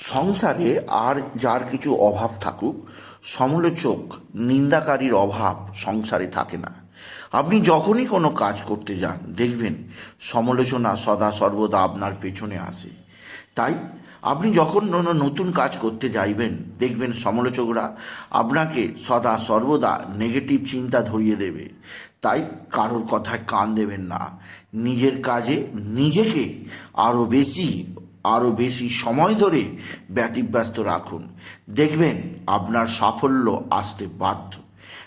সংসারে আর যার কিছু অভাব থাকুক, সমালোচক, নিন্দাকারীর অভাব সংসারে থাকে না। আপনি যখনই কোনো কাজ করতে যান, দেখবেন সমালোচনা সদা সর্বদা আপনার পেছনে আসে। তাই আপনি যখন কোনো নতুন কাজ করতে যাইবেন, দেখবেন সমালোচকরা আপনাকে সদা সর্বদা নেগেটিভ চিন্তা ধরিয়ে দেবে। তাই কারোর কথায় কান দেবেন না। নিজের কাজে নিজেকে আরও বেশি আরও বেশি সময় ধরে ব্যতিব্যস্ত রাখুন। দেখবেন আপনার সাফল্য আসতে বাধ্য।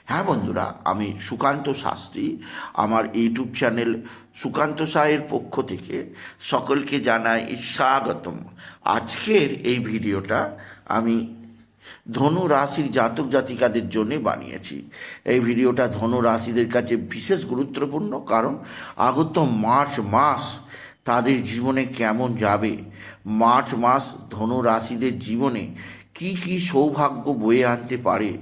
হ্যাঁ বন্ধুরা, আমি সুকান্ত শাস্ত্রী, আমার ইউটিউব চ্যানেল সুকান্ত সাহের পক্ষ থেকে সকলকে জানাই স্বাগতম। আজকের এই ভিডিওটা আমি ধনু রাশির জাতক জাতিকাদের জন্যে বানিয়েছি। এই ভিডিওটা ধনু রাশিদের কাছে বিশেষ গুরুত্বপূর্ণ, কারণ আগত মার্চ মাস তাদের জীবনে কেমন যাবে? মার্চ মাস ধনু রাশিদের জীবনে কি কি সৌভাগ্য বয়ে আনতে পারে?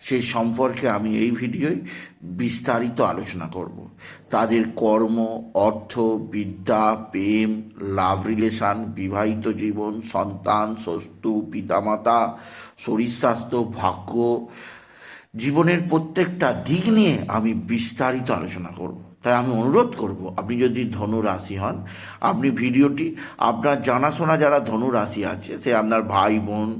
সে সম্পর্কে আমি এই ভিডিওয় বিস্তারিত আলোচনা করব। তাদের কর্ম, অর্থ, বিদ্যা, প্রেম লাভ রিলেশান বিবাহিত জীবন, সন্তান স্বস্তু পিতামাতা, শরীর স্বাস্থ্য, ভাগ্য, জীবনের প্রত্যেকটা দিক নিয়ে আমি বিস্তারিত আলোচনা করব। তাই আমি অনুরোধ করব, আপনি যদি ধনু রাশি হন, আপনি ভিডিওটি, আপনার জানাশোনা যারা ধনু রাশি আছে, সে আপনার ভাই বোন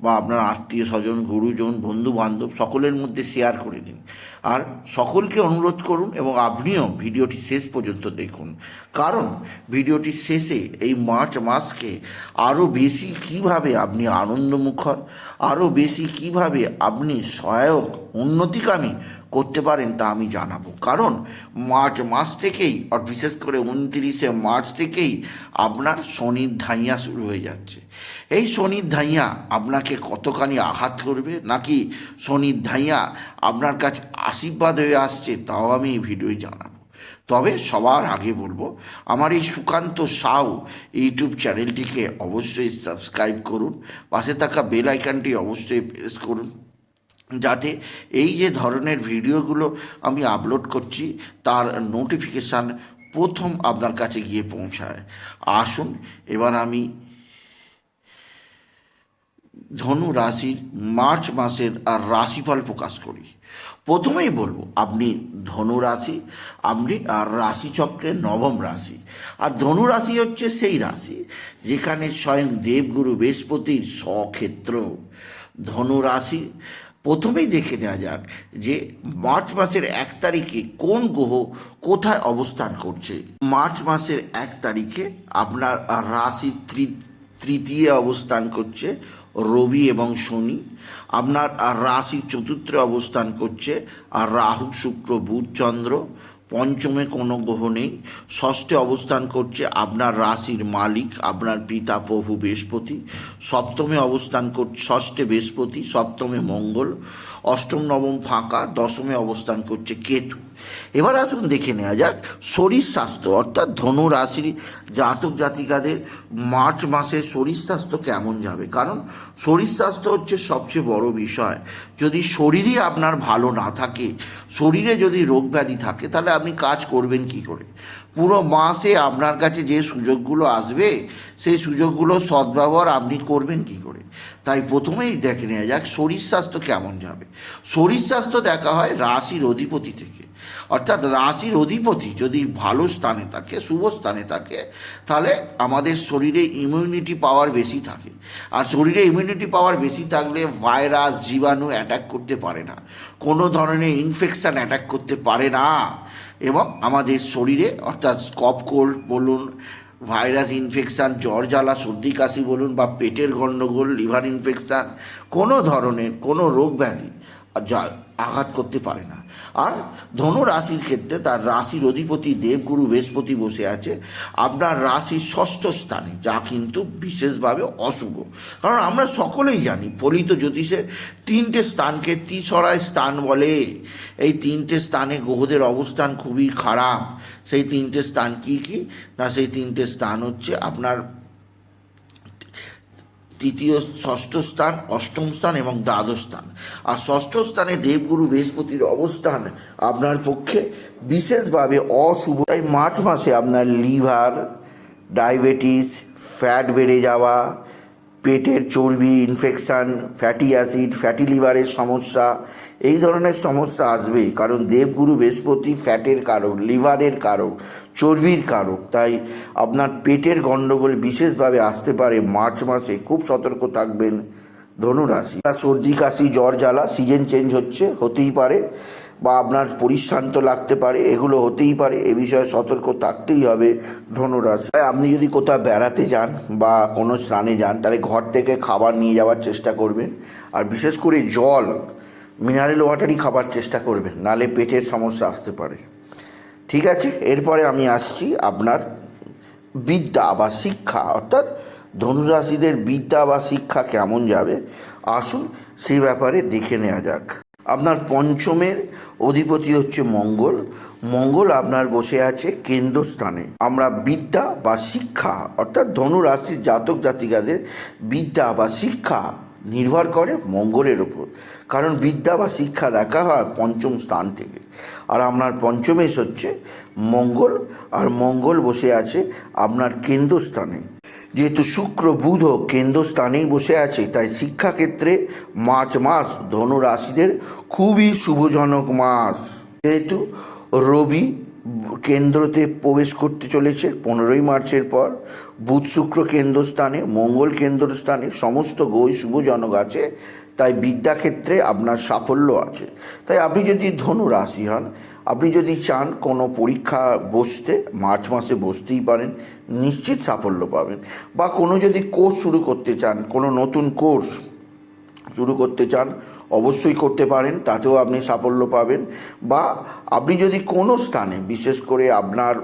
বা আপনার আত্মীয় স্বজন, গুরুজন বন্ধু বান্ধব সকলের মধ্যে শেয়ার করে দিন। আর সকলকে অনুরোধ করুন এবং আপনিও ভিডিওটি শেষ পর্যন্ত দেখুন। কারণ ভিডিওটি শেষে এই মার্চ মাসকে আরও বেশি কীভাবে আপনি আনন্দমুখর আরও বেশি কীভাবে আপনি সহায়ক উন্নতিকামী করতে পারেন তা আমি জানাব। কারণ মার্চ মাস থেকেই, আর বিশেষ করে উনত্রিশে মার্চ থেকেই আপনার শনির ধাইয়া শুরু হয়ে যাচ্ছে। এই শনির ধাইয়া আপনাকে কতখানি আঘাত করবে? নাকি শনির ধাইয়া আপনার কাছে আশীর্বাদ হয়ে আসছে তাও আমি এই ভিডিওয় জানাব। তবে সবার আগে বলব, আমার এই সুকান্ত সাউ ইউটিউব চ্যানেলটিকে অবশ্যই সাবস্ক্রাইব করুন, পাশে থাকা বেল আইকনটি অবশ্যই প্রেস করুন। যাতে এই যে ধরনের ভিডিওগুলো আমি আপলোড করছি, তার নোটিফিকেশান প্রথম আপনার কাছে গিয়ে পৌঁছায়। আসুন, এবার আমি ধনু রাশির মার্চ মাসের আর রাশিফল প্রকাশ করি। প্রথমেই বলব, আপনি ধনু রাশি, আপনি আর রাশিচক্রের নবম রাশি। আর ধনু রাশি হচ্ছে সেই রাশি, যেখানে স্বয়ং দেবগুরু বৃহস্পতির স্বক্ষেত্র। ধনু রাশি প্রথমেই দেখে নেওয়া যাক যে মার্চ মাসের এক তারিখে কোন গ্রহ কোথায় অবস্থান করছে। মার্চ মাসের এক তারিখে আপনার রাশি তৃতীয় অবস্থান করছে, রবি এবং শনি। আপনার রাশি চতুর্থে অবস্থান করছে, আর রাহু, শুক্র, বুধ, চন্দ্র। পঞ্চমে কোনো গ্রহ নেই। ষষ্ঠে অবস্থান করছে আপনার রাশির মালিক, আপনার পিতা, প্রভু, বৃহস্পতি। সপ্তমে অবস্থান করছে ষষ্ঠে বৃহস্পতি, সপ্তমে মঙ্গল, অষ্টম, নবম ফাঁকা, দশমে অবস্থান করছে কেতু। এবার আসুন দেখে নেওয়া যাক শরীর স্বাস্থ্য অর্থাৎ ধনু রাশির জাতক জাতিকাদের মার্চ মাসে শরীর স্বাস্থ্য কেমন যাবে? কারণ শরীর স্বাস্থ্য হচ্ছে সবচেয়ে বড় বিষয়। যদি শরীরই আপনার ভালো না থাকে, শরীরে যদি রোগ ব্যাধি থাকে, তাহলে আপনি কাজ করবেন কি করে? পুরো মাসে আপনার কাছে যে সুযোগগুলো আসবে, সেই সুযোগগুলো সদ্ব্যবহার আপনি করবেন কি করে? তাই প্রথমেই দেখে নেওয়া যাক শরীর স্বাস্থ্য কেমন যাবে। শরীর স্বাস্থ্য দেখা হয় রাশির অধিপতি থেকে। অর্থাৎ রাশির অধিপতি যদি ভালো স্থানে থাকে, শুভ স্থানে থাকে, তাহলে আমাদের শরীরে ইমিউনিটি পাওয়ার বেশি থাকে। আর শরীরে ইমিউনিটি পাওয়ার বেশি থাকলে ভাইরাস জীবাণু অ্যাটাক করতে পারে না। কোনো ধরনের ইনফেকশান অ্যাটাক করতে পারে না। এবং আমাদের শরীরে, অর্থাৎ স্কপ কোল্ড বলুন ভাইরাস ইনফেকশান জ্বর, জ্বালা, সর্দি, কাশি বলুন বা পেটের গণ্ডগোল লিভার ইনফেকশান কোনো ধরনের কোনো রোগ ব্যাধি যা আঘাত করতে পারে না। আর ধনু রাশির ক্ষেত্রে তার রাশির অধিপতি দেবগুরু বৃহস্পতি বসে আছে। আপনার রাশির ষষ্ঠ স্থানে, যা কিন্তু বিশেষভাবে অশুভ। কারণ আমরা সকলেই জানি, ফলিত জ্যোতিষের তিনটে স্থানকে তিসরায় স্থান বলে। এই তিনটে স্থানে গ্রহদের অবস্থান খুবই খারাপ। সেই তিনটে স্থান কি কি? না, সেই তিনটে স্থান হচ্ছে আপনার তৃতীয় ষষ্ঠ স্থান, অষ্টম স্থান এবং দ্বাদশ স্থান। আর ষষ্ঠ স্থানে দেবগুরু বৃহস্পতির অবস্থান আপনার পক্ষে। বিশেষভাবে অশুভ, তাই মার্চ মাসে আপনার লিভার, ডায়াবেটিস, ফ্যাট বেড়ে যাওয়া, পেটের চর্বি, ইনফেকশান, ফ্যাটি অ্যাসিড, ফ্যাটি লিভারের সমস্যা এই ধরনের সমস্যা আসবেই কারণ দেবগুরু বৃহস্পতি ফ্যাটের কারক লিভারের কারক, চর্বির কারক, তাই আপনার পেটের গণ্ডগোল বিশেষভাবে আসতে পারে মার্চ মাসে। খুব সতর্ক থাকবেন ধনুরাশি। সর্দি, কাশি, জ্বর, জ্বালা সিজন চেঞ্জ হচ্ছে, হতেই পারে, বা আপনার পরিশ্রান্ত লাগতে পারে, এগুলো হতেই পারে, এ বিষয়ে সতর্ক থাকতেই হবে ধনুরাশি। আপনি যদি কোথাও বেড়াতে যান বা কোনো স্নানে যান, তাহলে ঘর থেকে খাবার নিয়ে যাওয়ার চেষ্টা করবেন, আর বিশেষ করে জল মিনারেল ওয়াটারই খাবার চেষ্টা করবেন, নালে পেটের সমস্যা আসতে পারে। ঠিক আছে? এরপরে আমি আসছি আপনার বিদ্যা বা শিক্ষা, অর্থাৎ ধনুরাশিদের বিদ্যা বা শিক্ষা কেমন যাবে? আসুন সেই ব্যাপারে দেখে নেওয়া যাক। আপনার পঞ্চমের অধিপতি হচ্ছে মঙ্গল। মঙ্গল আপনার বসে আছে কেন্দ্রস্থানে আমরা বিদ্যা বা শিক্ষা, অর্থাৎ ধনুরাশির জাতক জাতিকাদের বিদ্যা বা শিক্ষা নির্ভর করে মঙ্গলের ওপর কারণ বিদ্যা বা শিক্ষা দেখা হয় পঞ্চম স্থান থেকে। আর আপনার পঞ্চমেশ হচ্ছে মঙ্গল, আর মঙ্গল বসে আছে আপনার কেন্দ্রস্থানে। যেহেতু শুক্র, বুধ কেন্দ্রস্থানেই বসে আছে, তাই শিক্ষাক্ষেত্রে মার্চ মাস ধনু রাশিদের খুবই শুভজনক মাস। যেহেতু রবি কেন্দ্রতে প্রবেশ করতে চলেছে পনেরোই মার্চের পর। বুধ শুক্র কেন্দ্রস্থানে, মঙ্গল কেন্দ্রস্থানে সমস্ত গই শুভজনক আছে, তাই বিদ্যাক্ষেত্রে আপনার সাফল্য আছে। তাই আপনি যদি ধনু রাশি হন, আপনি যদি চান কোনো পরীক্ষা বসতে, মার্চ মাসে বসতেই পারেন, নিশ্চিত সাফল্য পাবেন। বা কোনো যদি কোর্স শুরু করতে চান, কোনো নতুন কোর্স শুরু করতে চান অবশ্যই করতে পারেন, তাতেও আপনি সাফল্য পাবেন। বা আপনি যদি কোনো স্থানে, বিশেষ করে আপনার,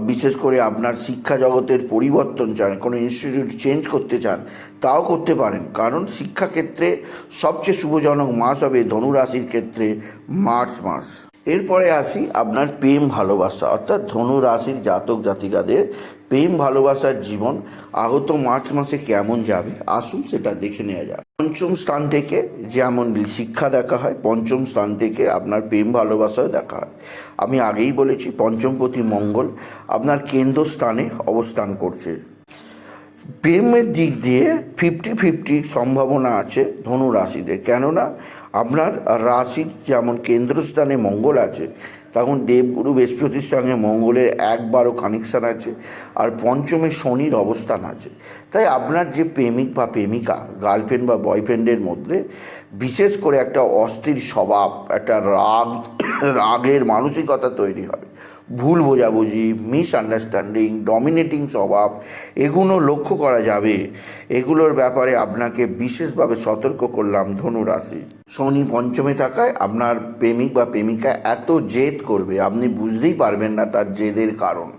বিশেষ করে আপনার শিক্ষা জগতের পরিবর্তন চান, কোনো ইনস্টিটিউট চেঞ্জ করতে চান, তাও করতে পারেন। কারণ শিক্ষাক্ষেত্রে সবচেয়ে শুভজনক মাস হবে ধনুরাশির ক্ষেত্রে মার্চ মাস। এরপরে আসি আপনার প্রেম ভালোবাসা, অর্থাৎ ধনু রাশির জাতক জাতিকাদের প্রেম ভালোবাসার জীবন আগত মার্চ মাসে কেমন যাবে? আসুন সেটা দেখে নেওয়া যাক। পঞ্চম স্থান থেকে যেমন শিক্ষা দেখা হয়, পঞ্চম স্থান থেকে আপনার প্রেম, ভালোবাসাও দেখা হয়। আমি আগেই বলেছি পঞ্চমপতি মঙ্গল আপনার কেন্দ্রস্থানে অবস্থান করছে। প্রেমের দিক দিয়ে ফিফটি ফিফটি সম্ভাবনা আছে ধনু রাশিদের কেননা আপনার রাশির যেমন কেন্দ্রস্থানে মঙ্গল আছে তখন দেবগুরু বৃহস্পতির সঙ্গে মঙ্গলের একবারও কানেকশান আছে আর পঞ্চমে শনির অবস্থান আছে। তাই আপনার যে প্রেমিক বা প্রেমিকা গার্লফ্রেন্ড বা বয়ফ্রেন্ডের মধ্যে বিশেষ করে একটা অস্থির স্বভাব, একটা রাগ, রাগের মানসিকতা তৈরি হবে। ভুল বোঝাবুঝি মিসআন্ডারস্ট্যান্ডিং ডমিনেটিং স্বভাব, এগুলো লক্ষ্য করা যাবে। এগুলোর ব্যাপারে আপনাকে বিশেষভাবে সতর্ক করলাম ধনুরাশি। শনি পঞ্চমে থাকায় আপনার প্রেমিক বা প্রেমিকা এত জেদ করবে, আপনি বুঝতেই পারবেন না তার জেদের কারণ।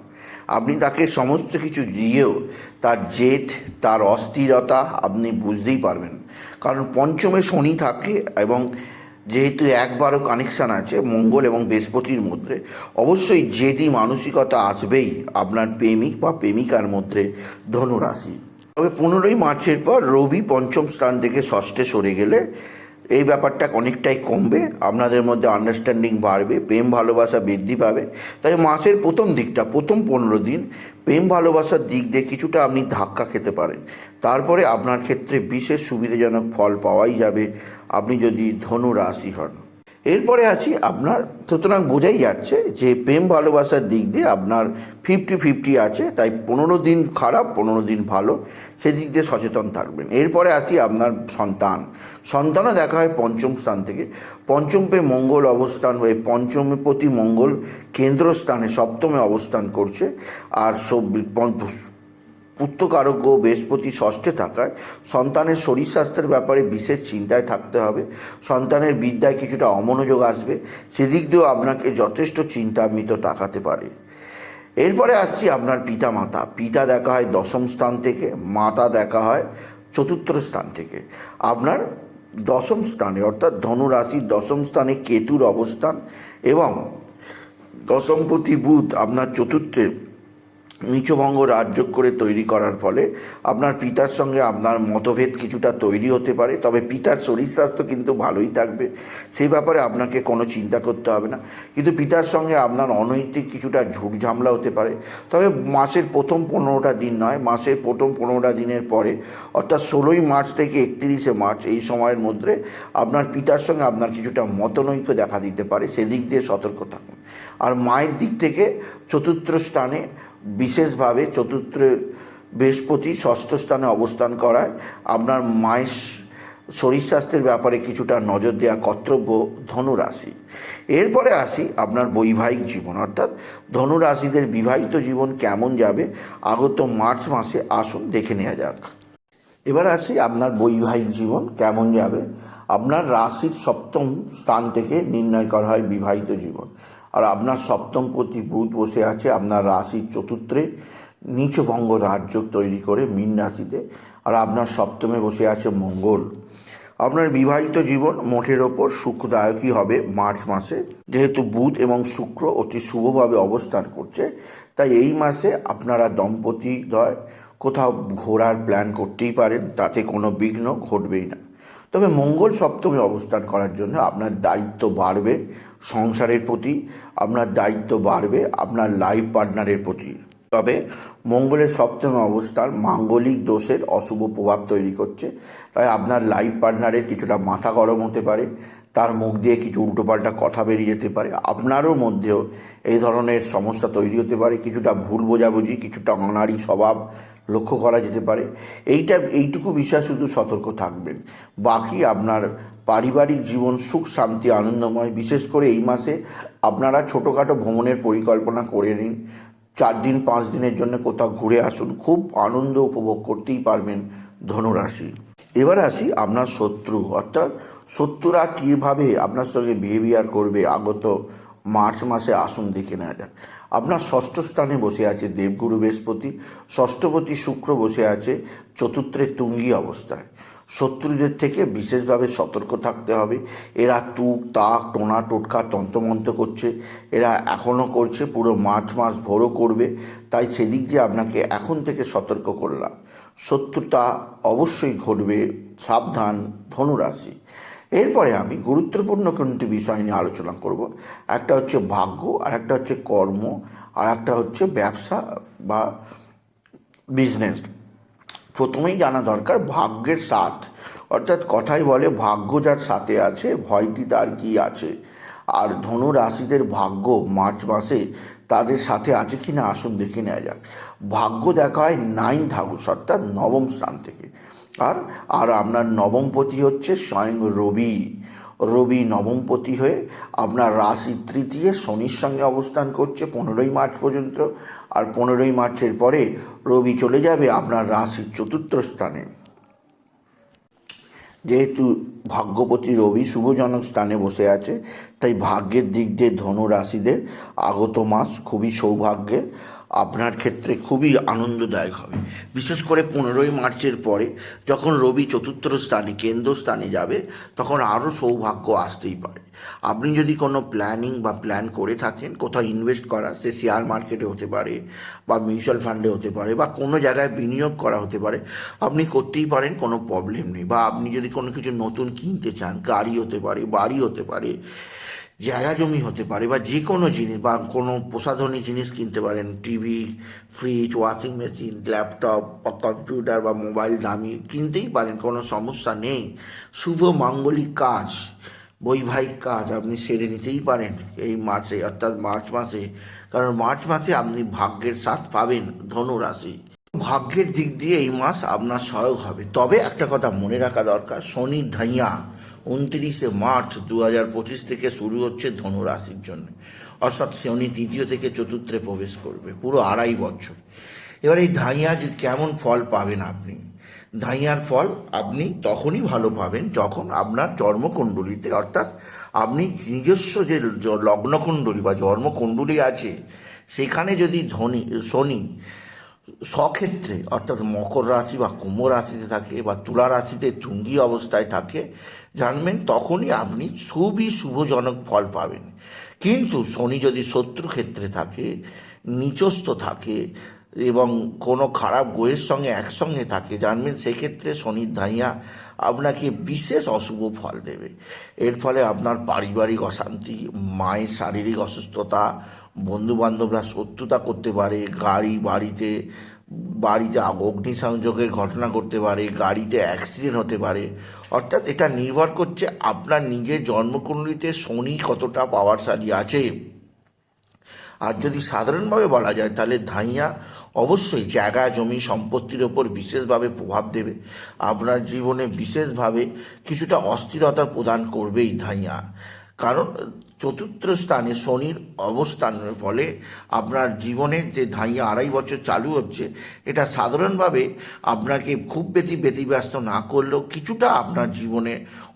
আপনি তাকে সমস্ত কিছু দিয়েও তার জেদ, তার অস্থিরতা আপনি বুঝতেই পারবেন। কারণ পঞ্চমে শনি থাকে এবং যেহেতু একবারও কানেকশান আছে মঙ্গল এবং বৃহস্পতির মধ্যে, অবশ্যই জেদি মানসিকতা আসবেই আপনার প্রেমিক বা প্রেমিকার মধ্যে ধনুরাশি। তবে পনেরোই মার্চের পর রবি পঞ্চম স্থান থেকে ষষ্ঠে সরে গেলে এই ব্যাপারটা অনেকটাই কমবে, আপনাদের মধ্যে আন্ডারস্ট্যান্ডিং বাড়বে, প্রেম ভালোবাসা বৃদ্ধি পাবে। তাই মাসের প্রথম দিকটা, প্রথম পনেরো দিন প্রেম ভালোবাসার দিক দিয়ে কিছুটা আপনি ধাক্কা খেতে পারেন। তারপরে আপনার ক্ষেত্রে বিশেষ সুবিধাজনক ফল পাওয়াই যাবে আপনি যদি ধনু রাশি হন। এরপরে আসি আপনার, সুতরাং বোঝাই যাচ্ছে যে প্রেম ভালোবাসার দিক দিয়ে আপনার ফিফটি ফিফটি আছে, তাই পনেরো দিন খারাপ, পনেরো দিন ভালো, সেদিক দিয়ে সচেতন থাকবেন। এরপরে আসি আপনার সন্তান। সন্তানও দেখা হয় পঞ্চম স্থান থেকে। পঞ্চমে মঙ্গল অবস্থান হয়ে, পঞ্চমে প্রতি মঙ্গল কেন্দ্রস্থানে সপ্তমে অবস্থান করছে, আর সব পুত্রকারক বৃহস্পতি ষষ্ঠে থাকায় সন্তানের শরীর স্বাস্থ্যের ব্যাপারে বিশেষ চিন্তায় থাকতে হবে। সন্তানের বিদ্যায় কিছুটা অমনোযোগ আসবে। সেদিক দিয়েও আপনাকে যথেষ্ট চিন্তান্বিত তাকাতে পারে। এরপরে আসছি আপনার পিতা মাতা পিতা দেখা হয় দশম স্থান থেকে, মাতা দেখা হয় চতুর্থ স্থান থেকে। আপনার দশম স্থানে, অর্থাৎ ধনুরাশির দশম স্থানে কেতুর অবস্থান এবং দশমপতি বুধ আপনার চতুর্থে নিচভঙ্গ রাজযোগ করে তৈরি করার ফলে আপনার পিতার সঙ্গে আপনার মতভেদ কিছুটা তৈরি হতে পারে। তবে পিতার শরীর স্বাস্থ্য কিন্তু ভালোই থাকবে। সেই ব্যাপারে আপনাকে কোনো চিন্তা করতে হবে না। কিন্তু পিতার সঙ্গে আপনার অনৈতিক কিছুটা ঝুট ঝামলা হতে পারে। তবে মাসের প্রথম পনেরোটা দিন নয়, মাসের প্রথম পনেরোটা দিনের পরে, অর্থাৎ ষোলোই মার্চ থেকে একত্রিশে মার্চ এই সময়ের মধ্যে আপনার পিতার সঙ্গে আপনার কিছুটা মতনৈক্য দেখা দিতে পারে। সেদিক দিয়ে সতর্ক থাকুন। আর মায়ের দিক থেকে চতুর্থ স্থানে বিশেষভাবে চতুর্থ বৃহস্পতি ষষ্ঠ স্থানে অবস্থান করায়। আপনার মায়ের শরীর স্বাস্থ্যের ব্যাপারে কিছুটা নজর দেওয়া কর্তব্য ধনুরাশি। এরপরে আসি আপনার বৈবাহিক জীবন। অর্থাৎ ধনুরাশিদের বিবাহিত জীবন কেমন যাবে, আগত মার্চ মাসে আসুন দেখে নেওয়া যাক। এবার আসি আপনার বৈবাহিক জীবন কেমন যাবে। আপনার রাশির সপ্তম স্থান থেকে নির্ণয় করা হয় বিবাহিত জীবন। আর আপনার সপ্তম প্রতি বুধ বসে আছে আপনার রাশির চতুর্থে নিচভঙ্গ রাজযোগ তৈরি করে মীন রাশিতে, আর আপনার সপ্তমে বসে আছে মঙ্গল। আপনার বিবাহিত জীবন মোটের ওপর সুখদায়কই হবে মার্চ মাসে, যেহেতু বুধ এবং শুক্র অতি শুভভাবে অবস্থান করছে, তাই এই মাসে আপনারা দম্পতি দম্পতিদ্বয় কোথাও ঘোরার প্ল্যান করতেই পারেন, তাতে কোনো বিঘ্ন ঘটবেই না। তবে মঙ্গল সপ্তমে অবস্থান করার জন্য আপনার দায়িত্ব বাড়বে সংসারের প্রতি আপনার দায়িত্ব বাড়বে, আপনার লাইফ পার্টনারের প্রতি। তবে মঙ্গলের সপ্তম অবস্থান মাঙ্গলিক দোষের অশুভ প্রভাব তৈরি করছে। তাই আপনার লাইফ পার্টনারের কিছুটা মাথা গরম হতে পারে। তার মুখ দিয়ে কিছু উল্টোপাল্টা কথা বেরিয়ে যেতে পারে। আপনারও মধ্যেও এই ধরনের সমস্যা তৈরি হতে পারে। কিছুটা ভুল বোঝাবুঝি, কিছুটা অনারি স্বভাব লক্ষ্য করা যেতে পারে। এইটা, এইটুকু বিষয় শুধু সতর্ক থাকবেন। বাকি আপনার পারিবারিক জীবন সুখ, শান্তি, আনন্দময়। বিশেষ করে এই মাসে আপনারা ছোটোখাটো ভ্রমণের পরিকল্পনা করে নিন। চার দিন, পাঁচ দিনের জন্য কোথাও ঘুরে আসুন। খুব আনন্দ উপভোগ করতেই পারবেন ধনুরাশি। এবার আসি আপনার শত্রু, অর্থাৎ শত্রুরা কীভাবে আপনার সঙ্গে বিহেভিয়ার করবে আগত মার্চ মাসে আসুন দেখে নেওয়া যাক। আপনার ষষ্ঠ স্থানে বসে আছে দেবগুরু বৃহস্পতি, ষষ্ঠপতি শুক্র বসে আছে চতুর্থের তুঙ্গি অবস্থায়। শত্রুদের থেকে বিশেষভাবে সতর্ক থাকতে হবে। এরা তুক, তাক, টোনা, টোটকা, তন্ত্রমন্ত্র করছে। এরা এখনও করছে, পুরো মার্চ মাস ভোরও করবে। তাই সেদিক দিয়ে আপনাকে এখন থেকে সতর্ক করলাম। শত্রুতা অবশ্যই ঘটবে, সাবধান, ধনুরাশি। এরপরে আমি গুরুত্বপূর্ণ তিনটি বিষয় নিয়ে আলোচনা করব। একটা হচ্ছে ভাগ্য, আর একটা হচ্ছে কর্ম, আর একটা হচ্ছে ব্যবসা বা বিজনেস প্রথমেই জানা দরকার, ভাগ্যের সাথ। অর্থাৎ কথাই বলে, ভাগ্য যার সাথে আছে ভয়টি তার কি আছে? আর ধনু রাশিদের ভাগ্য মার্চ মাসে তাদের সাথে আছে কি না আসুন দেখে নেওয়া যাক। ভাগ্য দেখা হয় নাইন হাউস অর্থাৎ নবম স্থান থেকে। আর আর আপনার নবমপতি হচ্ছে স্বয়ং রবি। রবি নবমপতি হয়ে আপনার রাশি তৃতীয় শনির সঙ্গে অবস্থান করছে পনেরোই মার্চ পর্যন্ত। আর পনেরোই মার্চের পরে রবি চলে যাবে আপনার রাশির চতুর্থ স্থানে। যেহেতু ভাগ্যপতি রবি শুভজনক স্থানে বসে আছে, তাই ভাগ্যের দিক দিয়ে ধনু রাশিদের আগত মাস খুবই সৌভাগ্যের। আপনার ক্ষেত্রে খুবই আনন্দদায়ক হবে। বিশেষ করে পনেরোই মার্চের পরে যখন রবি চতুর্থ স্থানে কেন্দ্রস্থানে যাবে, তখন আরও সৌভাগ্য আসতেই পারে। আপনি যদি কোনো প্ল্যানিং বা প্ল্যান করে থাকেন, কোথাও ইনভেস্ট করা, সে শেয়ার মার্কেটে হতে পারে বা মিউচুয়াল ফান্ডে হতে পারে বা কোনো জায়গায় বিনিয়োগ করা হতে পারে, আপনি করতেই পারেন, কোনো প্রবলেম নেই। বা আপনি যদি কোনো কিছু নতুন কিনতে চান, গাড়ি হতে পারে, বাড়ি হতে পারে জায়গা জমি হতে পারে বা যে কোনো জিনিস বা কোনো প্রসাধনী জিনিস কিনতে পারেন, TV fridge washing machine laptop বা কম্পিউটার বা মোবাইল দামি কিনতেই পারেন, কোনো সমস্যা নেই। শুভ মাঙ্গলিক কাজ, বৈবাহিক কাজ আপনি সেরে নিতেই পারেন এই মাসে, অর্থাৎ মার্চ মাসে। কারণ মার্চ মাসে আপনি ভাগ্যের সাথ পাবেন, ধনুরাশি। ভাগ্যের দিক দিয়ে এই মাস আপনার সহায়ক হবে। তবে একটা কথা মনে রাখা দরকার, শনি ধাইয়া। উনত্রিশে মার্চ দু হাজার পঁচিশ থেকে শুরু হচ্ছে ধনু রাশির জন্য। অর্থাৎ শনি তৃতীয় থেকে চতুর্থে প্রবেশ করবে, পুরো আড়াই বছর। এবার এই ধাইয়া কেমন ফল পাবেন আপনি? ধাইয়ার ফল আপনি তখনই ভালো পাবেন যখন আপনার জন্মকুণ্ডলিতে, অর্থাৎ আপনি নিজস্ব যে লগ্নকুণ্ডলী বা জন্মকুণ্ডলী আছে, সেখানে যদি ধনী, শনি স্বক্ষেত্রে, অর্থাৎ মকর রাশি বা কুম্ভ রাশিতে থাকে বা তুলা রাশিতে তুঙ্গি অবস্থায় থাকে জানবেন তখনই আপনি খুবই শুভজনক ফল পাবেন। কিন্তু শনি যদি শত্রু ক্ষেত্রে থাকে, নিচস্থ থাকে এবং কোনো খারাপ গ্রহের সঙ্গে একসঙ্গে থাকে, জানবেন সেক্ষেত্রে শনির ধাইয়া আপনাকে বিশেষ অশুভ ফল দেবে। এর ফলে আপনার পারিবারিক অশান্তি, মায়ের শারীরিক অসুস্থতা, বন্ধুবান্ধবরা শত্রুতা করতে পারে, গাড়ি, বাড়িতে বাড়িতে অগ্নিসংযোগের ঘটনা করতে পারে, গাড়িতে অ্যাক্সিডেন্ট হতে পারে, অর্থাৎ এটা নির্ভর করছে আপনার নিজের জন্মকুণ্ডলিতে শনি কতটা পাওয়ারশালী আছে। আর যদি সাধারণভাবে বলা যায়, তাহলে ধাইয়া অবশ্যই জায়গা, জমি, সম্পত্তির ওপর বিশেষভাবে প্রভাব দেবে। আপনার জীবনে বিশেষভাবে কিছুটা অস্থিরতা প্রদান করবেই ধাইয়া। কারণ চতুর্থ স্থানে শনির অবস্থানের ফলে আপনার জীবনের যে ধাইয়া আড়াই বছর চালু হচ্ছে, এটা সাধারণভাবে আপনাকে খুব বেশি ব্যতিব্যস্ত না করলেও কিছুটা আপনার জীবনে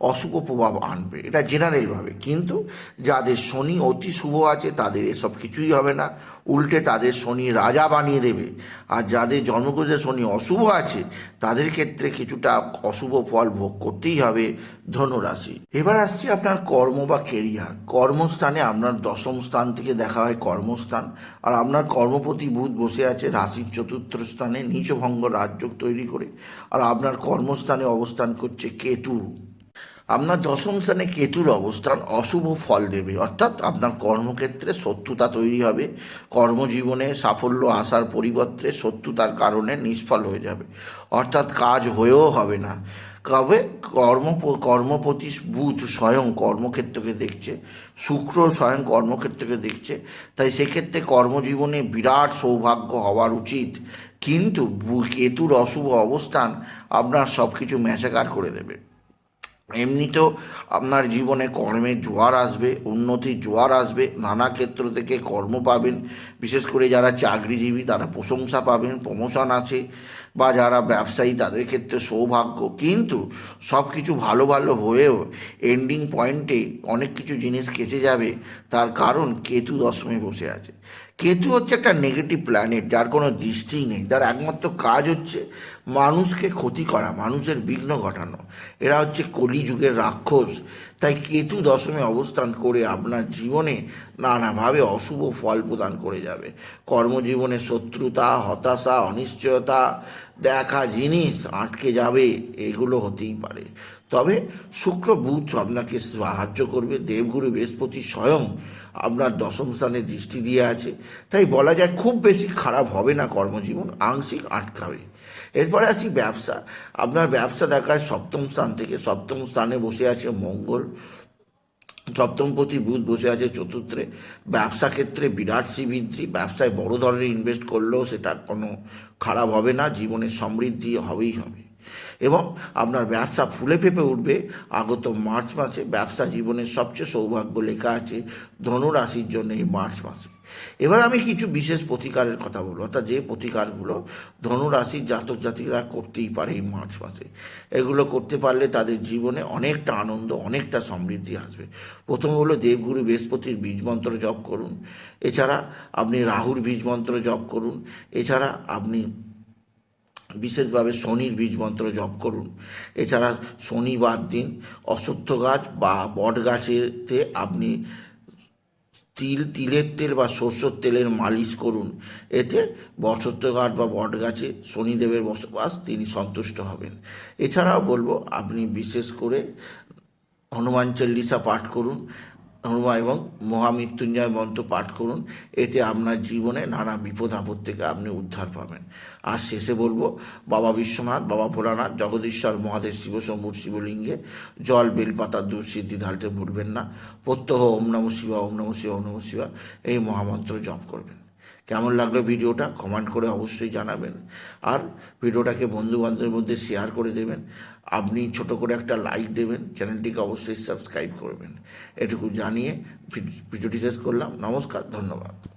অশুভ প্রভাব আনবে। এটা জেনারেলভাবে কিন্তু যাদের শনি অতি শুভ আছে, তাদের এসব কিছুই হবে না। উল্টে তাদের শনি রাজা বানিয়ে দেবে। আর যাদের জন্মগ্রহে শনি অশুভ আছে, তাদের ক্ষেত্রে কিছুটা অশুভ ফল ভোগ করতেই হবে ধনুরাশি। এবার আসছি আপনার কর্ম বা কেরিয়ার কর্মস্থানে আপনার দশম স্থান থেকে দেখা হয় কর্মস্থান। আর আপনার কর্মপতি বুধ বসে আছে রাশির চতুর্থ স্থানে, নিচভঙ্গ রাজযোগ তৈরি করে। আর আপনার কর্মস্থানে অবস্থান করছে কেতু। আপনার দশম স্থানে কেতুর অবস্থান অশুভ ফল দেবে। অর্থাৎ আপনার কর্মক্ষেত্রে শত্রুতা তৈরি হবে, কর্মজীবনে সাফল্য আসার পরিবর্তে শত্রুতার কারণে নিষ্ফল হয়ে যাবে। অর্থাৎ কাজ হয়েও হবে না। তবে কর্ম কর্মপতি বুধ স্বয়ং কর্মক্ষেত্রকে দেখছে, শুক্র স্বয়ং কর্মক্ষেত্রকে দেখছে। তাই সেক্ষেত্রে কর্মজীবনে বিরাট সৌভাগ্য হওয়ার উচিত। কিন্তু কেতুর অশুভ অবস্থান আপনার সব কিছু ম্যাচাকার করে দেবে। এমনিতেও আপনার জীবনে কর্মের জোয়ার আসবে উন্নতির জোয়ার আসবে, নানা ক্ষেত্র থেকে কর্ম পাবেন। বিশেষ করে যারা চাকরিজীবী, তারা প্রশংসা পাবেন, প্রমোশন আছে, বা যারা ব্যবসায়ী, তাদের ক্ষেত্রে সৌভাগ্য। কিন্তু সব কিছু ভালো ভালো হয়েও এন্ডিং পয়েন্টে অনেক কিছু জিনিস কেচে যাবে, তার কারণ কেতু দশমে বসে আছে। কেতু হচ্ছে একটা নেগেটিভ প্ল্যানেট যার কোনো দৃষ্টিই নেই। তার একমাত্র কাজ হচ্ছে মানুষকে ক্ষতি করা, মানুষের বিঘ্ন ঘটানো। এরা হচ্ছে কলিযুগের রাক্ষস। তাই কেতু দশমে অবস্থান করে আপনার জীবনে নানাভাবে অশুভ ফল প্রদান করে যাবে। কর্মজীবনে শত্রুতা, হতাশা, অনিশ্চয়তা, দেখা জিনিস আটকে যাবে, এগুলো হতেই পারে। তবে শুক্র বুধ আপনাকে সাহায্য করবে, দেবগুরু বৃহস্পতি স্বয়ং আপনার দশম স্থানে দৃষ্টি দিয়ে আছে। তাই বলা যায় খুব বেশি খারাপ হবে না কর্মজীবন, আংশিক আটকাবে এরপরে আসি ব্যবসা। আপনার ব্যবসা দেখায় সপ্তম স্থান থেকে, সপ্তম স্থানে বসে আছে মঙ্গল সপ্তমপতি বুধ বসে আছে চতুর্থে। ব্যবসা ক্ষেত্রে বিরাট শ্রীবৃদ্ধি, ব্যবসায় বড় ধরনের ইনভেস্ট করলেও সেটা কোনো খারাপ হবে না জীবনের সমৃদ্ধি হবেই হবে। এবং আপনার ব্যবসা ফুলে ফেপে উঠবে। আগত মার্চ মাসে ব্যবসা জীবনের সবচেয়ে সৌভাগ্য লেখা আছে, ধনুরাশির জন্য এই মার্চ মাসে। এবার আমি কিছু বিশেষ প্রতিকারের কথা বলব। অর্থাৎ যে প্রতিকারগুলো ধনুরাশির জাতক জাতিরা করতেই পারে এই মার্চ মাসে। এগুলো করতে পারলে তাদের জীবনে অনেকটা আনন্দ, অনেকটা সমৃদ্ধি আসবে। প্রথম হলো দেবগুরু বৃহস্পতির বীজ মন্ত্র জপ করুন। এছাড়া আপনি রাহুর বীজ মন্ত্র জপ করুন। এছাড়া আপনি বিশেষভাবে শনির বীজ মন্ত্র জপ করুন। এছাড়া শনিবার দিন অশ্বত্থ গাছ বা বট গাছেতে আপনি তিল, তিলের তেল বা সরষের তেলের মালিশ করুন। এতে বসত্ব গাছ বা বট গাছে শনিদেবের বসবাস তিনি সন্তুষ্ট হবেন। এছাড়াও বলব, আপনি বিশেষ করে হনুমান চল্লিশা পাঠ করুন। হনুমান এবং মহামৃত্যুঞ্জয় মন্ত্র পাঠ করুন। এতে আপনার জীবনে নানা বিপদ আপদ থেকে আপনি উদ্ধার পাবেন। আর শেষে বলব, বাবা বিশ্বনাথ, বাবা ভোলানাথ, জগদীশ্বর মহাদেব শিব শম্ভুর শিবলিঙ্গে জল বেলপাতা দুঃসিদ্ধি ঢালতে ভুলবেন না। প্রত্যহ ওম নম শিবা ওম নম শিবা ওম নম শিবা এই মহামন্ত্র জপ করবেন। কেমন লাগল ভিডিওটা কমেন্ট করে অবশ্যই জানাবেন। আর ভিডিওটাকে বন্ধুবান্ধবের মধ্যে শেয়ার করে দেবেন। আপনি ছোট করে একটা লাইক দেবেন, চ্যানেলটিকে অবশ্যই সাবস্ক্রাইব করবেন। এটুকু জানিয়ে ভিডিওটি শেষ করলাম। নমস্কার, ধন্যবাদ।